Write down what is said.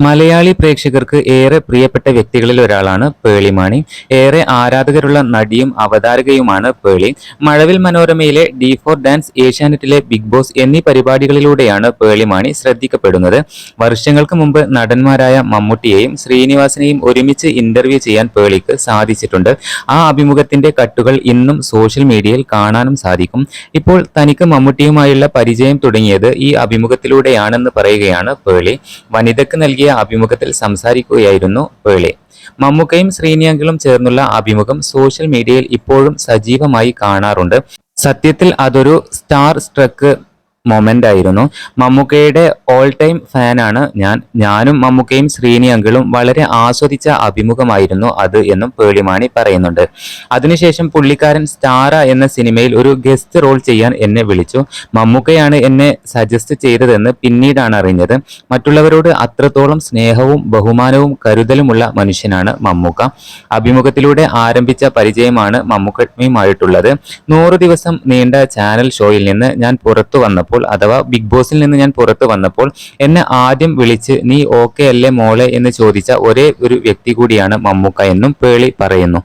മലയാളി പ്രേക്ഷകർക്ക് ഏറെ പ്രിയപ്പെട്ട വ്യക്തികളിൽ ഒരാളാണ് പേളിമാണി ഏറെ ആരാധകരുള്ള നടിയും അവതാരകയുമാണ് പേളി. മഴവിൽ മനോരമയിലെ ഡി ഫോർ ഡാൻസ് ഏഷ്യാനെറ്റിലെ ബിഗ് ബോസ് എന്നീ പരിപാടികളിലൂടെയാണ് പേളിമാണി ശ്രദ്ധിക്കപ്പെടുന്നത്. വർഷങ്ങൾക്ക് മുമ്പ് നടന്മാരായ മമ്മൂട്ടിയെയും ശ്രീനിവാസിനെയും ഒരുമിച്ച് ഇന്റർവ്യൂ ചെയ്യാൻ പേളിക്ക് സാധിച്ചിട്ടുണ്ട്. ആ അഭിമുഖത്തിന്റെ കട്ടുകൾ ഇന്നും സോഷ്യൽ മീഡിയയിൽ കാണാനും സാധിക്കും. ഇപ്പോൾ തനിക്ക് മമ്മൂട്ടിയുമായുള്ള പരിചയം തുടങ്ങിയത് ഈ അഭിമുഖത്തിലൂടെയാണെന്ന് പറയുകയാണ് പേളി. വനിതയ്ക്ക് നൽകിയ അഭിമുഖത്തിൽ സംസാരിക്കുകയായിരുന്നു പേളെ മമ്മൂക്കയും ശ്രീനിയങ്കിലും ചേർന്നുള്ള അഭിമുഖം സോഷ്യൽ മീഡിയയിൽ ഇപ്പോഴും സജീവമായി കാണാറുണ്ട്. സത്യത്തിൽ അതൊരു സ്റ്റാർ സ്ട്രക്ക് മൊമെന്റ് ആയിരുന്നു. മമ്മൂക്കയുടെ ഓൾ ടൈം ഫാനാണ് ഞാൻ. ഞാനും മമ്മൂക്കയും ശ്രീനി അങ്കിളും വളരെ ആസ്വദിച്ച അഭിമുഖമായിരുന്നു അത് എന്നും പേളിമാണി പറയുന്നുണ്ട്. അതിനുശേഷം പുള്ളിക്കാരൻ സ്റ്റാറ എന്ന സിനിമയിൽ ഒരു ഗസ്റ്റ് റോൾ ചെയ്യാൻ എന്നെ വിളിച്ചു. മമ്മൂക്കയാണ് എന്നെ സജസ്റ്റ് ചെയ്തതെന്ന് പിന്നീടാണ് അറിഞ്ഞത്. മറ്റുള്ളവരോട് അത്രത്തോളം സ്നേഹവും ബഹുമാനവും കരുതലുമുള്ള മനുഷ്യനാണ് മമ്മൂക്ക. അഭിമുഖത്തിലൂടെ ആരംഭിച്ച പരിചയമാണ് മമ്മൂക്കയുമായിട്ടുള്ളത്. നൂറ് ദിവസം നീണ്ട ചാനൽ ഷോയിൽ നിന്ന് ഞാൻ പുറത്തു വന്നപ്പോൾ അഥവാ ബിഗ് ബോസിൽ നിന്ന് ഞാൻ പുറത്തു വന്നപ്പോൾ എന്നെ ആദ്യം വിളിച്ച് നീ ഓക്കെ അല്ലേ മോളെ? എന്ന് ചോദിച്ച ഒരേ ഒരു വ്യക്തി കൂടിയാണ് മമ്മൂക്ക എന്നും പേളി പറയുന്നു.